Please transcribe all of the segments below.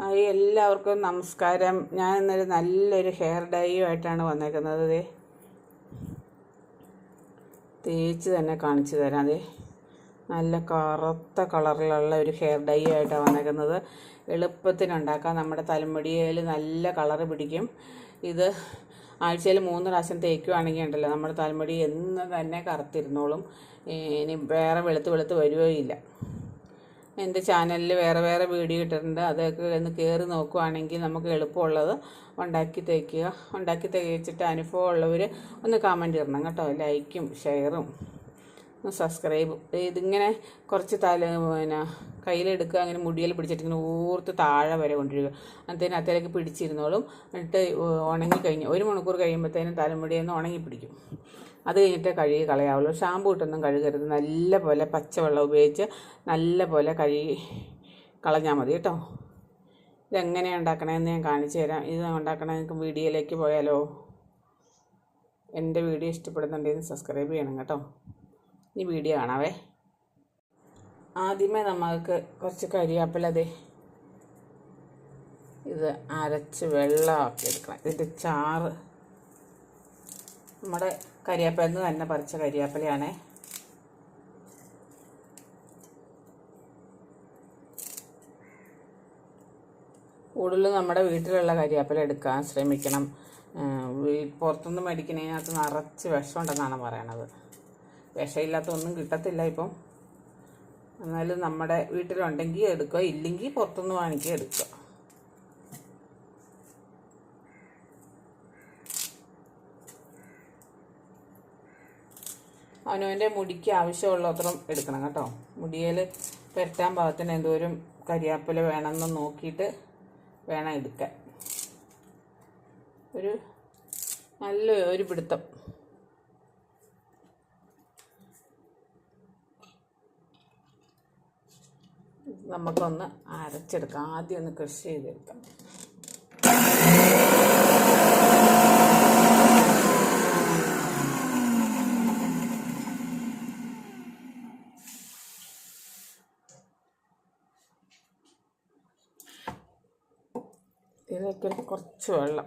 Hi എല്ലാവർക്കും നമസ്കാരം. ഞാൻ ഇന്നൊരു നല്ലൊരു ഹെയർ ഡൈയുമായിട്ടാണ് വന്നേക്കുന്നത് ദേ. തേച്ച് തന്നെ കാണിച്ചു തരാം ദേ. നല്ല കറുത്ത കളറിലുള്ള ഒരു ഹെയർ ഡൈ ആയിട്ടാണ് വന്നേക്കുന്നത്. എളുപ്പത്തിനുണ്ടാക്കാം നമ്മുടെ തലമുടിയിൽ നല്ല കളറ് പിടിക്കും. ഇത് ആഴ്ചയിൽ മൂന്ന് പ്രാവശ്യം തേക്കുവാണെങ്കിൽ ഉണ്ടല്ലോ നമ്മുടെ തലമുടി എന്ന് തന്നെ കറുത്തിരുന്നോളും. ഇനി വേറെ വെളുത്ത് വെളുത്ത് വരുകയില്ല എന്റെ ചാനലിൽ വേറെ വേറെ വീഡിയോ ഇട്ടിട്ടുണ്ട്. അതൊക്കെ ഒന്ന് കയറി നോക്കുവാണെങ്കിൽ നമുക്ക് എളുപ്പമുള്ളത് ഉണ്ടാക്കി തയ്ക്കുക ഉണ്ടാക്കി തയ്ച്ചിട്ട് അനുഭവം ഉള്ളവർ ഒന്ന് കമന്റ് ഇടണം കേട്ടോ. ലൈക്കും ഷെയറും സബ്സ്ക്രൈബും ഇതിങ്ങനെ കുറച്ച് തല പിന്നെ കയ്യിലെടുക്കുക അങ്ങനെ മുടിയിൽ പിടിച്ചിട്ട് ഇങ്ങനെ ഊർത്ത് താഴെ വരെ കൊണ്ടിരിക്കുക അന്നത്തേനും അത്തേലേക്ക് പിടിച്ചിരുന്നോളും. എന്നിട്ട് ഉണങ്ങി കഴിഞ്ഞ് ഒരു മണിക്കൂർ കഴിയുമ്പോഴത്തേനും തലമുടിയൊന്ന് ഉണങ്ങി പിടിക്കും. അത് കഴിഞ്ഞിട്ട് കഴുകി കളയാവുള്ളൂ. ഷാമ്പു ഇട്ടൊന്നും കഴുകരുത്. നല്ല പോലെ പച്ചവെള്ളം ഉപയോഗിച്ച് നല്ല പോലെ കഴുകി കളഞ്ഞാൽ മതി കേട്ടോ. ഇതെങ്ങനെയാണ് ഉണ്ടാക്കണമെന്ന് ഞാൻ കാണിച്ചു തരാം. ഇത് ഉണ്ടാക്കണ നിങ്ങൾക്ക് വീഡിയോയിലേക്ക് പോയാലോ? എന്റെ വീഡിയോ ഇഷ്ടപ്പെടുന്നുണ്ടെങ്കിൽ സബ്സ്ക്രൈബ് ചെയ്യണം കേട്ടോ. ഈ വീഡിയോ കാണാവേ. ആദ്യമേ നമ്മൾക്ക് കുറച്ച് കരിയാപ്പില അതെ ഇത് അരച്ച് വെള്ളമാക്കി എടുക്കണം ഇതിന്റെ ചാറ് നമ്മുടെ കരിയാപ്പില തന്നെ പറിച്ച കരിയാപ്പിലയാണേ. കൂടുതലും നമ്മുടെ വീട്ടിലുള്ള കരിയാപ്പില എടുക്കാൻ ശ്രമിക്കണം. പുറത്തുനിന്ന് മേടിക്കുന്നതിനകത്ത് നിറച്ച് വിഷമുണ്ടെന്നാണ് പറയണത്. വിഷമില്ലാത്ത ഒന്നും കിട്ടത്തില്ല ഇപ്പം. എന്നാലും നമ്മുടെ വീട്ടിലുണ്ടെങ്കിൽ എടുക്കുക ഇല്ലെങ്കിൽ പുറത്തുനിന്ന് വാങ്ങിക്കുക എടുക്കുക. അവനവന്റെ മുടിക്ക് ആവശ്യമുള്ളത്രയും എടുക്കണം കേട്ടോ. മുടിയിൽ പെരട്ടാൻ പാകത്തിന് എന്തോരം കരിയാപ്പില വേണമെന്ന് നോക്കിയിട്ട് വേണം എടുക്കാൻ. ഒരു നല്ല ഒരു പിടുത്തം. നമുക്കൊന്ന് അരച്ചെടുക്കാം. ആദ്യം ഒന്ന് കൃഷി ചെയ്തെടുക്കാം. ഇതിലേക്ക് കുറച്ച് വെള്ളം.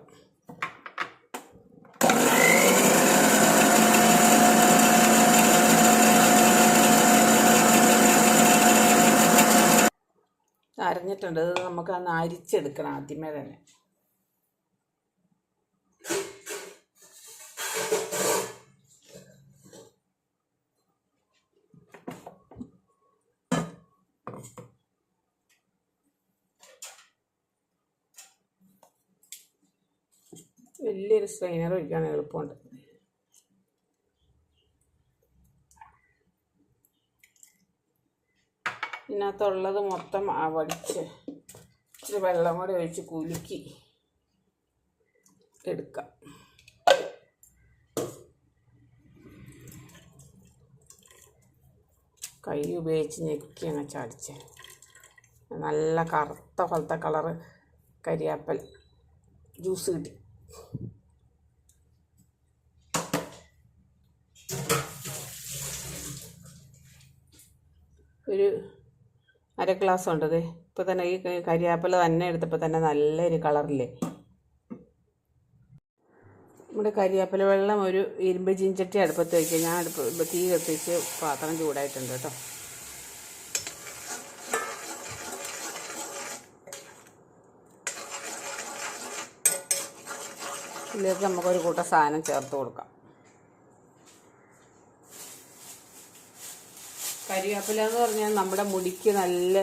അരഞ്ഞിട്ടുണ്ട്. ഇത് നമുക്ക് അന്ന് അരിച്ചെടുക്കണം ആദ്യമേ തന്നെ. വലിയൊരു സ്ട്രെയിനർ ഒഴിക്കാൻ എളുപ്പമുണ്ട്. ഇതിനകത്തുള്ളത് മൊത്തം വടിച്ച് ഇച്ചിരി വെള്ളം കൂടി ഒഴിച്ച് കുലുക്കി എടുക്കാം. കൈ ഉപയോഗിച്ച് ഞെക്കി അങ്ങ് ചാടിച്ച്. നല്ല കറുത്ത പോലത്തെ കളറ് കരിയാപ്പൽ ജ്യൂസ് കിട്ടി. ഒരു അര ഗ്ലാസ് ഉണ്ടത്. ഇപ്പോൾ തന്നെ ഈ കരിയാപ്പില തന്നെ എടുത്തപ്പോൾ തന്നെ നല്ലൊരു കളറില്ലേ നമ്മുടെ കരിയാപ്പില വെള്ളം ഒരു ഇരുമ്പ് ജിഞ്ചട്ടി അടുപ്പത്ത് വയ്ക്കുക ഞാൻ അടുപ്പ് തീ കത്തിച്ച് പാത്രം ചൂടായിട്ടുണ്ട് കേട്ടോ. ഇതിലേക്ക് നമുക്കൊരു കൂട്ടം സാധനം ചേർത്ത് കൊടുക്കാം. കരിവേപ്പില എന്ന് പറഞ്ഞാൽ നമ്മുടെ മുടിക്ക് നല്ല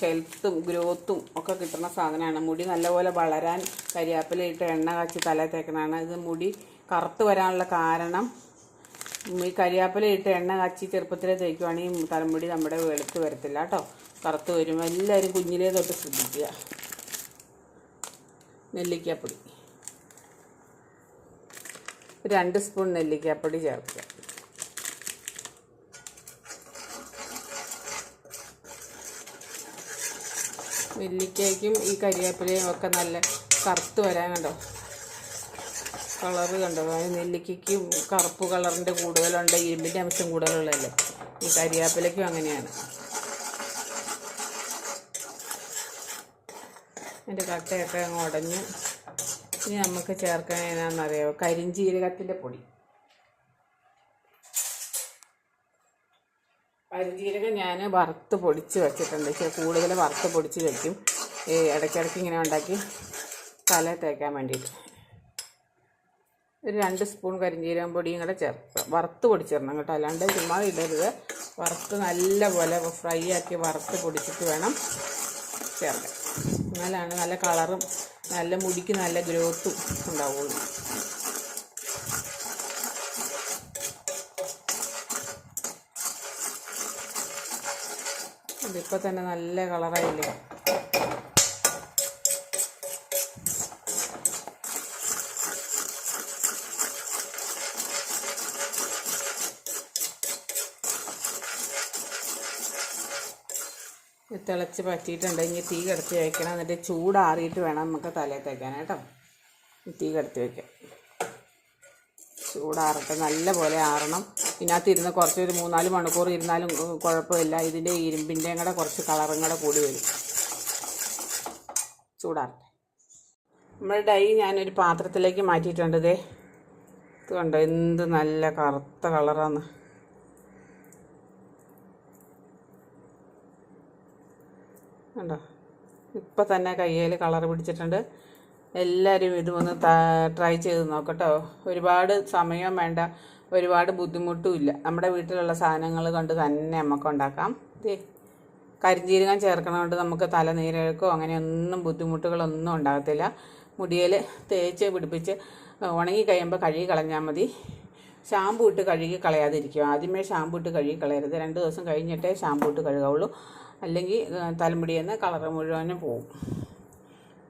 ഹെൽത്തും ഗ്രോത്തും ഒക്കെ കിട്ടുന്ന സാധനമാണ്. മുടി നല്ലപോലെ വളരാൻ കരിവേപ്പില ഇട്ട് എണ്ണ കാച്ചി തല തേക്കണതാണ് ഇത് മുടി കറുത്ത് വരാനുള്ള കാരണം ഈ കരിവേപ്പില ഇട്ട് എണ്ണ കാച്ചി ചെറുപ്പത്തിലെ തേക്കുവാണെങ്കിൽ തലമുടി നമ്മുടെ വെളുത്ത് വരത്തില്ല കേട്ടോ. കറുത്ത് വരും എല്ലാവരും കുഞ്ഞിലേ തൊട്ട് ശ്രദ്ധിക്കുക. നെല്ലിക്കാപ്പൊടി. രണ്ട് സ്പൂൺ നെല്ലിക്കാപ്പൊടി ചേർക്കുക. നെല്ലിക്കയ്ക്കും ഈ കരിവേപ്പിലയും ഒക്കെ നല്ല കറുത്ത് വരാൻ കണ്ടോ? കളറ് കണ്ടോ? നെല്ലിക്കയ്ക്കും കറുപ്പ് കളറിന്റെ കൂടുതലുണ്ട് ഇരുമ്പിന്റെ അംശം കൂടുതലുള്ളതല്ലേ? ഈ കരിവേപ്പിലയ്ക്കും അങ്ങനെയാണ്. എന്റെ കട്ടയൊക്കെ അങ്ങ് ഉടഞ്ഞ് ഇനി നമുക്ക് ചേർക്കാൻ എന്നാണെന്നറിയാമോ കരിഞ്ജീരകത്തിന്റെ പൊടി. കരിഞ്ജീരകം ഞാൻ വറുത്ത് പൊടിച്ച് വെച്ചിട്ടുണ്ട്. ഇച്ചിരി കൂടുതൽ വറുത്ത് പൊടിച്ച് വെക്കും. ഈ ഇടയ്ക്കിടയ്ക്ക് ഇങ്ങനെ ഉണ്ടാക്കി തല തേക്കാൻ വേണ്ടിയിട്ട്. ഒരു രണ്ട് സ്പൂൺ കരിഞ്ജീരകം പൊടിയും കൂടെ ചേർക്കുക വറുത്ത് പൊടിച്ചിടണം കേട്ടോ. അല്ലാണ്ട് ചുമ്മാ ഇടരുത്. വറുത്ത് നല്ലപോലെ ഫ്രൈ ആക്കി വറുത്ത് പൊടിച്ചിട്ട് വേണം ചേർക്കാൻ. എന്നാലാണ് നല്ല കളറും നല്ല മുടിക്ക് നല്ല ഗ്രോത്തും ഉണ്ടാവുള്ളൂ. ഇതിപ്പോൾ തന്നെ നല്ല കളറായില്ലേ? ഇത് തിളച്ച് പറ്റിയിട്ടുണ്ട്. ഇനി തീ കിടത്തി വയ്ക്കണം എന്നിട്ട് ചൂടാറിയിട്ട് വേണം നമുക്ക് തലയിൽ തേക്കാൻ കേട്ടോ. തീ കിടത്തി വയ്ക്കാം ചൂടാറട്ടെ നല്ല പോലെ ആറണം. ഇതിനകത്ത് ഇരുന്ന് കുറച്ച് ഒരു മൂന്നാൽ മണിക്കൂർ ഇരുന്നാലും കുഴപ്പമില്ല. ഇതിന്റെ ഇരുമ്പിന്റെയും കൂടെ കുറച്ച് കളറും കൂടെ കൂടി വരും. ചൂടാറട്ടെ നമ്മുടെ ഡൈ ഞാനൊരു പാത്രത്തിലേക്ക് മാറ്റിയിട്ടുണ്ട് ഇതേ ഇത് കണ്ടോ? എന്ത് നല്ല കറുത്ത കളറാണ് കണ്ടോ? ഇപ്പം തന്നെ കയ്യിൽ കളർ പിടിച്ചിട്ടുണ്ട്. എല്ലാവരും ഒന്ന് ട്രൈ ചെയ്ത് നോക്കട്ടോ. ഒരുപാട് സമയം വേണ്ട ഒരുപാട് ബുദ്ധിമുട്ടും ഇല്ല. നമ്മുടെ വീട്ടിലുള്ള സാധനങ്ങൾ കൊണ്ട് തന്നെ നമുക്ക് ഉണ്ടാക്കാം. ഇതേ കരിഞ്ജീരകം ചേർക്കണതുകൊണ്ട് നമുക്ക് തലനീരക്കോ അങ്ങനെയൊന്നും ബുദ്ധിമുട്ടുകളൊന്നും ഉണ്ടാകത്തില്ല. മുടിയിൽ തേച്ച് പിടിപ്പിച്ച് ഉണങ്ങി കഴിയുമ്പോൾ കഴുകി കളഞ്ഞാൽ മതി. ഷാമ്പു ഇട്ട് കഴുകി കളയാതിരിക്കും ആദ്യമേ ഷാമ്പു ഇട്ട് കഴുകി കളയരുത്. രണ്ട് ദിവസം കഴിഞ്ഞിട്ടേ ഷാമ്പു ഇട്ട് കഴുകാവുള്ളൂ. അല്ലെങ്കിൽ തലമുടി എന്ന കളറ് മുഴുവനും പോവും.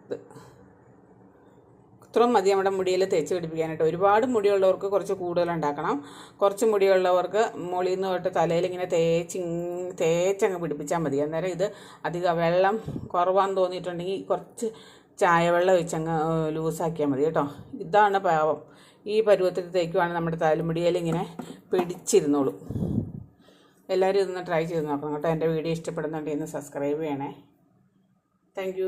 ഇത്. ഇത്രയും മതി നമ്മുടെ മുടിയിൽ തേച്ച് പിടിപ്പിക്കാനായിട്ട്. ഒരുപാട് മുടിയുള്ളവർക്ക് കുറച്ച് കൂടുതൽ ഉണ്ടാക്കണം കുറച്ച് മുടിയുള്ളവർക്ക് മുകളിൽ നിന്ന് തൊട്ട് തലയിൽ ഇങ്ങനെ തേച്ച് തേച്ചങ്ങ് പിടിപ്പിച്ചാൽ മതി. അന്നേരം ഇത് അധികം വെള്ളം കുറവാന്ന് തോന്നിയിട്ടുണ്ടെങ്കിൽ കുറച്ച് ചായ ചായവെള്ളം ഒഴിച്ചങ്ങ് ലൂസാക്കിയാൽ മതി കേട്ടോ. ഇതാണ് പാവം. ഈ പരുവത്തിൽ തേക്കുവാണെങ്കിൽ നമ്മുടെ തലമുടിയിൽ ഇങ്ങനെ പിടിച്ചിരുന്നോളും. എല്ലാവരും ഇതൊന്ന് ട്രൈ ചെയ്ത് നോക്കണം കേട്ടോ. എന്റെ വീഡിയോ ഇഷ്ടപ്പെടുന്നുണ്ടെങ്കിൽ ഒന്ന് സബ്സ്ക്രൈബ് ചെയ്യണേ. താങ്ക്